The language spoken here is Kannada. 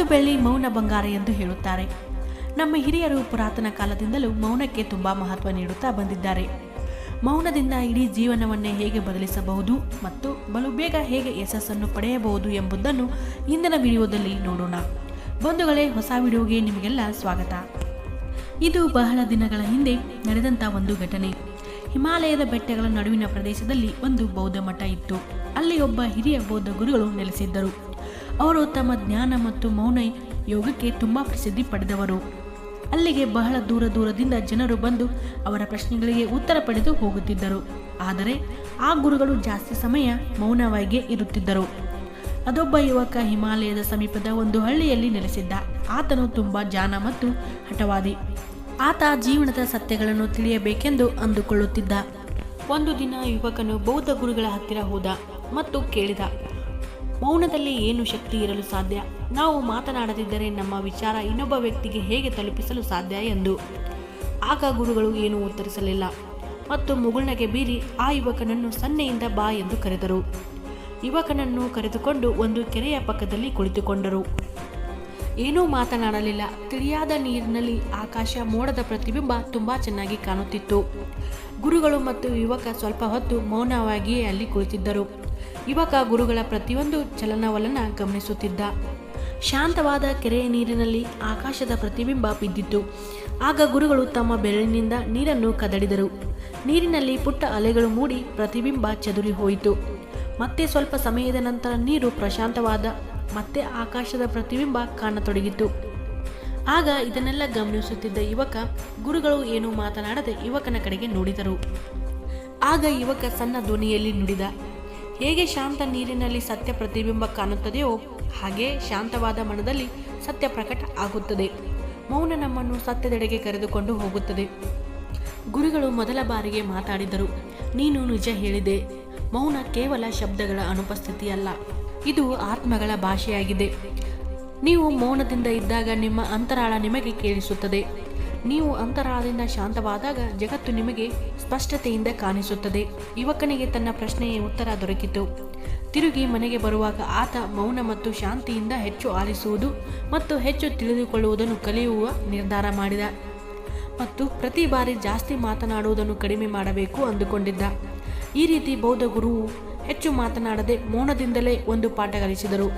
ಬೆಳ್ಳಿ ಮೌನ ಬಂಗಾರ ಎಂದು ಹೇಳುತ್ತಾರೆ. ನಮ್ಮ ಹಿರಿಯರು ಪುರಾತನ ಕಾಲದಿಂದಲೂ ಮೌನಕ್ಕೆ ತುಂಬ ಮಹತ್ವ ನೀಡುತ್ತಾ ಬಂದಿದ್ದಾರೆ. ಮೌನದಿಂದ ಇಡೀ ಜೀವನವನ್ನೇ ಹೇಗೆ ಬದಲಿಸಬಹುದು ಮತ್ತು ಬಲು ಬೇಗ ಹೇಗೆ ಯಶಸ್ಸನ್ನು ಪಡೆಯಬಹುದು ಎಂಬುದನ್ನು ಇಂದಿನ ವಿಡಿಯೋದಲ್ಲಿ ನೋಡೋಣ. ಬಂಧುಗಳೇ, ಹೊಸ ವಿಡಿಯೋಗೆ ನಿಮಗೆಲ್ಲ ಸ್ವಾಗತ. ಇದು ಬಹಳ ದಿನಗಳ ಹಿಂದೆ ನಡೆದಂಥ ಒಂದು ಘಟನೆ. ಹಿಮಾಲಯದ ಬೆಟ್ಟಗಳ ನಡುವಿನ ಪ್ರದೇಶದಲ್ಲಿ ಒಂದು ಬೌದ್ಧ ಮಠ ಇತ್ತು. ಅಲ್ಲಿ ಒಬ್ಬ ಹಿರಿಯ ಬೌದ್ಧ ಗುರುಗಳು ನೆಲೆಸಿದ್ದರು. ಅವರು ತಮ್ಮ ಜ್ಞಾನ ಮತ್ತು ಮೌನ ಯೋಗಕ್ಕೆ ತುಂಬ ಪ್ರಸಿದ್ಧಿ ಪಡೆದವರು. ಅಲ್ಲಿಗೆ ಬಹಳ ದೂರ ದೂರದಿಂದ ಜನರು ಬಂದು ಅವರ ಪ್ರಶ್ನೆಗಳಿಗೆ ಉತ್ತರ ಪಡೆದು ಹೋಗುತ್ತಿದ್ದರು. ಆದರೆ ಆ ಗುರುಗಳು ಜಾಸ್ತಿ ಸಮಯ ಮೌನವಾಗಿಯೇ ಇರುತ್ತಿದ್ದರು. ಅದೊಬ್ಬ ಯುವಕ ಹಿಮಾಲಯದ ಸಮೀಪದ ಒಂದು ಹಳ್ಳಿಯಲ್ಲಿ ನೆಲೆಸಿದ್ದ. ಆತನು ತುಂಬ ಜಾನ ಮತ್ತು ಹಠವಾದಿ. ಆತ ಜೀವನದ ಸತ್ಯಗಳನ್ನು ತಿಳಿಯಬೇಕೆಂದು ಅಂದುಕೊಳ್ಳುತ್ತಿದ್ದ. ಒಂದು ದಿನ ಯುವಕನು ಬೌದ್ಧ ಗುರುಗಳ ಹತ್ತಿರ ಹೋದ ಮತ್ತು ಕೇಳಿದ ಮೌನದಲ್ಲಿ ಏನು ಶಕ್ತಿ ಇರಲು ಸಾಧ್ಯ? ನಾವು ಮಾತನಾಡದಿದ್ದರೆ ನಮ್ಮ ವಿಚಾರ ಇನ್ನೊಬ್ಬ ವ್ಯಕ್ತಿಗೆ ಹೇಗೆ ತಲುಪಿಸಲು ಸಾಧ್ಯ ಎಂದು. ಆಗ ಗುರುಗಳು ಏನೂ ಉತ್ತರಿಸಲಿಲ್ಲ. ಮತ್ತು ಮುಗುಳ್ನಗೆ ಬೀರಿ, ಆ ಯುವಕನನ್ನು ಸನ್ನೆಯಿಂದ ಬಾ ಎಂದು ಕರೆದರು. ಯುವಕನನ್ನು ಕರೆದುಕೊಂಡು ಒಂದು ಕೆರೆಯ ಪಕ್ಕದಲ್ಲಿ ಕುಳಿತುಕೊಂಡರು. ಏನೂ ಮಾತನಾಡಲಿಲ್ಲ. ತಿಳಿಯಾದ ನೀರಿನಲ್ಲಿ ಆಕಾಶ ಮೋಡದ ಪ್ರತಿಬಿಂಬ ತುಂಬ ಚೆನ್ನಾಗಿ ಕಾಣುತ್ತಿತ್ತು. ಗುರುಗಳು ಮತ್ತು ಯುವಕ ಸ್ವಲ್ಪ ಹೊತ್ತು ಮೌನವಾಗಿಯೇ ಅಲ್ಲಿ ಕುಳಿತಿದ್ದರು. ಯುವಕ ಗುರುಗಳ ಪ್ರತಿಯೊಂದು ಚಲನವಲನ ಗಮನಿಸುತ್ತಿದ್ದ. ಶಾಂತವಾದ ಕೆರೆಯ ನೀರಿನಲ್ಲಿ ಆಕಾಶದ ಪ್ರತಿಬಿಂಬ ಬಿದ್ದಿತ್ತು. ಆಗ ಗುರುಗಳು ತಮ್ಮ ಬೆರಳಿನಿಂದ ನೀರನ್ನು ಕದಡಿದರು. ನೀರಿನಲ್ಲಿ ಪುಟ್ಟ ಅಲೆಗಳು ಮೂಡಿ ಪ್ರತಿಬಿಂಬ ಚದುರಿ ಹೋಯಿತು. ಮತ್ತೆ ಸ್ವಲ್ಪ ಸಮಯದ ನಂತರ ನೀರು ಪ್ರಶಾಂತವಾದ, ಮತ್ತೆ ಆಕಾಶದ ಪ್ರತಿಬಿಂಬ ಕಾಣತೊಡಗಿತು ಆಗ ಇದನ್ನೆಲ್ಲ ಗಮನಿಸುತ್ತಿದ್ದ ಯುವಕ, ಗುರುಗಳು ಏನೂ ಮಾತನಾಡದೆ ಯುವಕನ ಕಡೆಗೆ ನೋಡಿದರು. ಆಗ ಯುವಕ ಸಣ್ಣ ಧ್ವನಿಯಲ್ಲಿ ನುಡಿದ ಹೇಗೆ ಶಾಂತ ನೀರಿನಲ್ಲಿ ಸತ್ಯ ಪ್ರತಿಬಿಂಬ ಕಾಣುತ್ತದೆಯೋ ಹಾಗೆ ಶಾಂತವಾದ ಮನದಲ್ಲಿ ಸತ್ಯ ಪ್ರಕಟ ಆಗುತ್ತದೆ. ಮೌನ ನಮ್ಮನ್ನು ಸತ್ಯದೆಡೆಗೆ ಕರೆದುಕೊಂಡು ಹೋಗುತ್ತದೆ. ಗುರುಗಳು ಮೊದಲ ಬಾರಿಗೆ ಮಾತಾಡಿದರು. ನೀನು ನಿಜ ಹೇಳಿದೆ. ಮೌನ ಕೇವಲ ಶಬ್ದಗಳ ಅನುಪಸ್ಥಿತಿಯಲ್ಲ. ಇದು ಆತ್ಮಗಳ ಭಾಷೆಯಾಗಿದೆ. ನೀವು ಮೌನದಿಂದ ಇದ್ದಾಗ ನಿಮ್ಮ ಅಂತರಾಳ ನಿಮಗೆ ಕೇಳಿಸುತ್ತದೆ. ನೀವು ಅಂತರಾಳದಿಂದ ಶಾಂತವಾದಾಗ ಜಗತ್ತು ನಿಮಗೆ ಸ್ಪಷ್ಟತೆಯಿಂದ ಕಾಣಿಸುತ್ತದೆ. ಯುವಕನಿಗೆ ತನ್ನ ಪ್ರಶ್ನೆಯ ಉತ್ತರ ದೊರಕಿತು. ತಿರುಗಿ ಮನೆಗೆ ಬರುವಾಗ ಆತ ಮೌನ ಮತ್ತು ಶಾಂತಿಯಿಂದ ಹೆಚ್ಚು ಆಲಿಸುವುದು ಮತ್ತು ಹೆಚ್ಚು ತಿಳಿದುಕೊಳ್ಳುವುದನ್ನು ಕಲಿಯುವ ನಿರ್ಧಾರ ಮಾಡಿದ. ಮತ್ತು ಪ್ರತಿ ಬಾರಿ ಜಾಸ್ತಿ ಮಾತನಾಡುವುದನ್ನು ಕಡಿಮೆ ಮಾಡಬೇಕು ಅಂದುಕೊಂಡಿದ್ದ. ಈ ರೀತಿ ಬೌದ್ಧ ಗುರುವು ಹೆಚ್ಚು ಮಾತನಾಡದೆ ಮೌನದಿಂದಲೇ ಒಂದು ಪಾಠ ಕಲಿಸಿದರು.